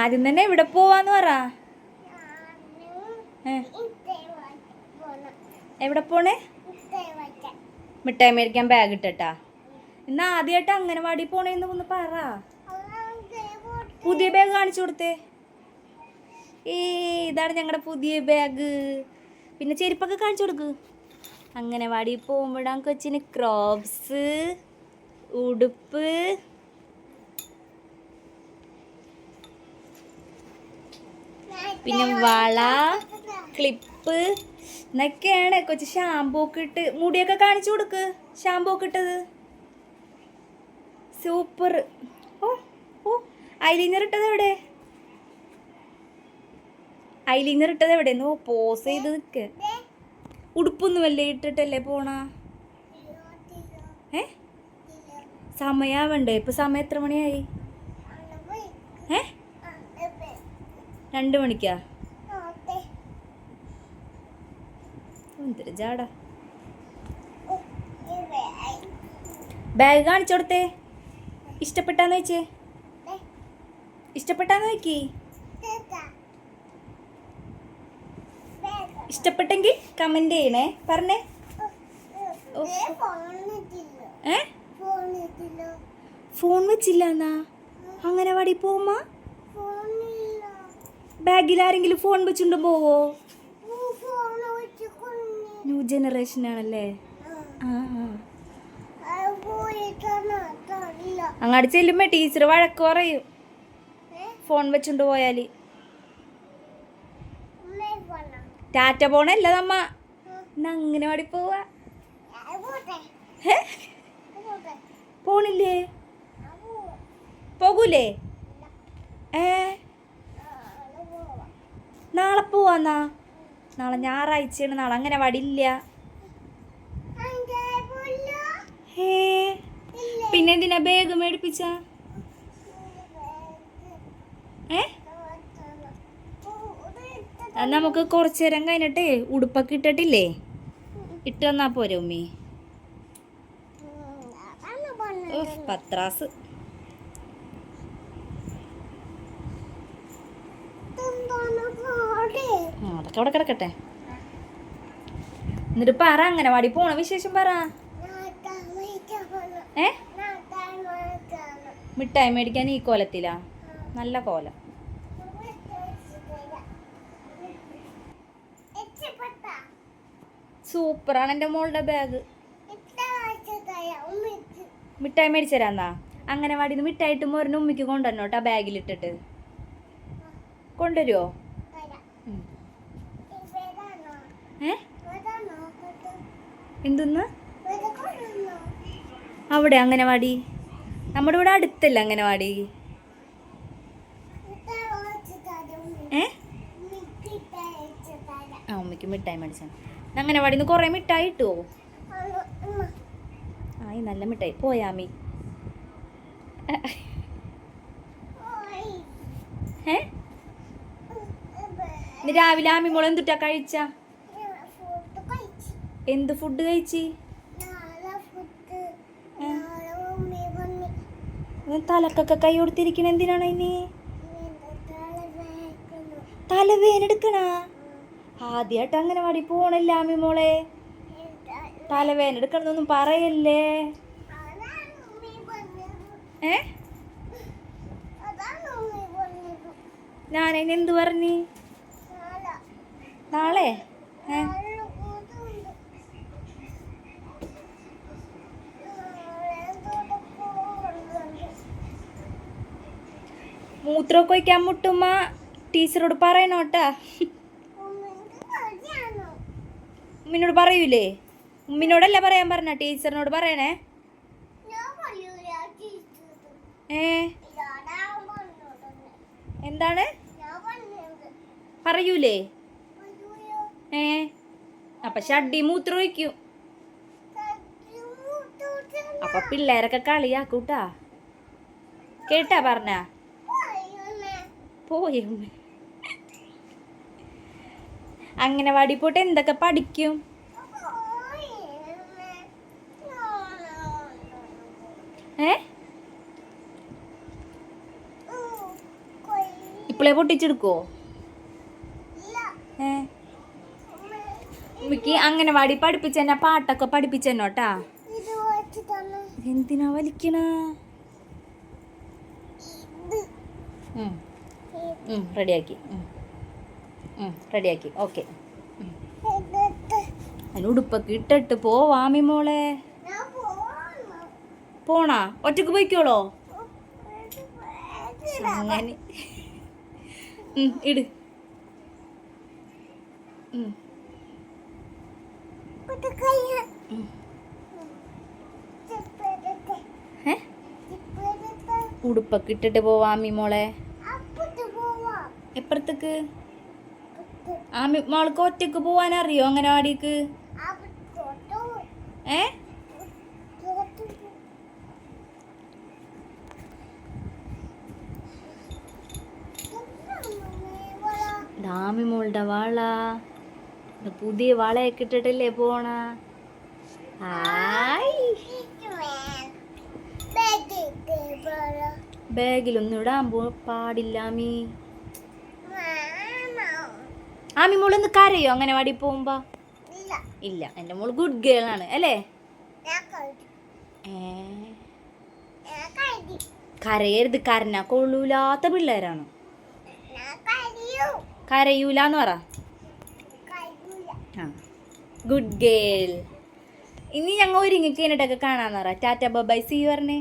ആദ്യം തന്നെ എവിടെ പോവാന്ന് പറ. എവിടെ പോണേ? മിഠായി മേടിക്കാൻ ബാഗ് ഇട്ടട്ടാ? ഇന്ന് ആദ്യമായിട്ട് അംഗനവാടി പോണേന്ന് ഒന്ന് പറ. പുതിയ ബാഗ് കാണിച്ചു കൊടുത്തേ. ഏ ഇതാണ് ഞങ്ങളുടെ പുതിയ ബാഗ് പിന്നെ ചെരുപ്പൊക്കെ കാണിച്ചു കൊടുക്ക്. അംഗനവാടി പോകുമ്പോഴാണ് കൊച്ചിന് ക്രോപ്സ് ഉടുപ്പ്. പിന്നെ വള ക്ലിപ്പ് എന്നൊക്കെയാണ് കൊച്ചു ഷാമ്പൂ ഒക്കെ ഇട്ട് മുടിയൊക്കെ കാണിച്ചു കൊടുക്ക്. ഷാമ്പൂ ഒക്കെ ഇട്ടത്. സൂപ്പർ ഓ ഓ ഐലൈനർ ഇട്ടത് എവിടെ? ഐലൈനർ ഇട്ടത് എവിടെ? നോ പോസ് ചെയ്ത് നിൽക്ക് ഉടുപ്പൊന്നുമല്ലേ ഇട്ടിട്ടല്ലേ പോണ ഏ സമയാവണ്ടേ? ഇപ്പൊ സമയം എത്ര മണിയായി? ഏ? രണ്ട് മണിക്കാ? എന്തൊരു ജാട. ബാഗ് കാണിച്ചു കൊടുത്തേ. ഇഷ്ടപ്പെട്ടാന്ന് വെച്ചേ. ഇഷ്ടപ്പെട്ടാന്ന് നോക്കി ഇഷ്ടപ്പെട്ടെങ്കിൽ കമന്റ് ചെയ്യണേ. പറഞ്ഞേ. ഏ? ഫോൺ വെച്ചില്ല എന്നാ അംഗനവാടി പോകുമ്പോ ബാഗിൽ ആരെങ്കിലും ഫോൺ വെച്ചുകൊണ്ട് പോവോ? ന്യൂ ജനറേഷൻ ആണല്ലേ? ആ. ആ അങ്ങാടി ചെല്ലുമ്പോ ടീച്ചർ വഴക്ക് പറയും. ഫോൺ വെച്ചുകൊണ്ട് പോയാൽ? ടാറ്റ പോണല്ല നമ്മ. ഇന്ന് അംഗനവാടി പോവാ. ഹേ? പോണില്ലേ? പോകൂലേ? ഏ? നാളെ പോവാന്നാ? നാളെ ഞായറാഴ്ചയാണ് നാളെ അങ്ങനെ വടില്ല ഹേ? പിന്നെ എന്തിനാ ബാഗ് മേടിപ്പിച്ച? ഏ? നമുക്ക് കുറച്ചു നേരം കഴിഞ്ഞിട്ടേ ഉടുപ്പൊക്കെ ഇട്ടിട്ടില്ലേ? ഇട്ട് തന്നാ പോരെ ഉമ്മി? പത്രാസ്. അതൊക്കെ അവിടെ കിടക്കട്ടെ. എന്നിട്ട് പറ അങ്ങനെ വാടി പോണ വിശേഷം പറ. ഏ? മിഠായി മേടിക്കാൻ ഈ കോലത്തിലാ? നല്ല കോലം. സൂപ്പറാണ് എന്റെ മോളുടെ ബാഗ്. മിഠായി മേടിച്ചു തരാന്നാ അങ്ങനെ വാടി മിഠായിട്ട് മോരനും ഉമ്മിക്ക് കൊണ്ടുവരണോ കേട്ടോ ബാഗിലിട്ടിട്ട്? കൊണ്ടുവരുമോ ഏ? എന്തെന്ന്? അവിടെ അംഗനവാടി? നമ്മുടെ ഇവിടെ അടുത്തല്ല അംഗനവാടി? ഏ? ആ ഉമ്മയ്ക്ക് മിഠായി മേടിച്ചാണ് അംഗനവാടി നിന്ന് കുറേ മിഠായി കിട്ടുമോ ആയി നല്ല മിഠായി. പോയാമി ഏ? രാവിലെ ആമി മോൾ എന്തുട്ടാ കഴിച്ച? എന്ത് ഫുഡ് കഴിച്ചി? തലക്കൊക്കെ കൈ കൊടുത്തിരിക്കണ എന്തിനാണ് ഇനി? തലവേനെടുക്കണ ആദ്യമായിട്ട് അങ്ങനെ വാടി പോണില്ല ആമി മോളെ? തലവേനെടുക്കണമെന്നൊന്നും പറയല്ലേ? ഏ? ഞാനതിന് എന്ത് പറഞ്ഞു? നാളെ? ഏ? മൂത്രമൊക്കെ വയ്ക്കാൻ മുട്ടുമ്മ. ടീച്ചറോട് പറയണോട്ടാ. ഉമ്മിനോട് പറയൂലേ? ഉമ്മിനോടല്ല പറയാൻ പറഞ്ഞ? ടീച്ചറിനോട് പറയണേ? ഏ? എന്താണ്? പറയൂലേ? ഏ? അപ്പൊ ഷഡി മൂത്രം ഒഴിക്കും. അപ്പൊ പിള്ളേരൊക്കെ കളിയാക്കൂട്ടാ. കേട്ടാ പറഞ്ഞ? പോയി അങ്ങനെ പോയിട്ട് എന്തൊക്കെ പഠിക്കും? ഏ? പൊട്ടിച്ചെടുക്കോ? പൊട്ടിച്ചെടുക്കുവോ അങ്ങനെ വാടി പഠിപ്പിച്ച പഠിപ്പിച്ചെന്നെ പാട്ടൊക്കെ പഠിപ്പിച്ചെന്നോട്ടാ എന്തിനാ വലിക്കണ? റെഡിയാക്കി. റെഡിയാക്കി. ഓക്കെ. അതിന് ഉടുപ്പൊക്കെ ഇട്ടിട്ട് പോവാമി മോളെ. പോണാ? ഒറ്റയ്ക്ക് പോയിക്കോളോ? അങ്ങനെ ഇട്. ഉടുപ്പൊക്കെ ഇട്ടിട്ട് പോവാമി മോളെ. എപ്പുറത്തേക്ക്? ആമി മോൾക്ക് ഒറ്റയ്ക്ക് പോവാൻ അറിയോ ആടിക്ക് ഏ? ഡാമി മോളുടെ വള. പുതിയ വളയൊക്കെ ഇട്ടിട്ടല്ലേ പോണ? ബാഗിലൊന്നും ഇടാൻ പോ പാടില്ല ആമി ആമി മോൾ ഒന്ന് കരയോ? അംഗനവാടി പോകുമ്പോ? ഇല്ല എന്റെ മോൾ ഗുഡ് ഗേൾ ആണ് അല്ലേ? കരയരുത് കരഞ്ഞാ കൊള്ളൂലാത്ത പിള്ളേരാണ്. കരയൂലെന്ന് പറ. ആ. ഗുഡ് ഗേൾ ഇനി ഞങ്ങൾ ഒരുങ്ങി കഴിഞ്ഞിട്ടൊക്കെ കാണാന്ന് പറ. ടാറ്റ ബൈ സി പറഞ്ഞേ.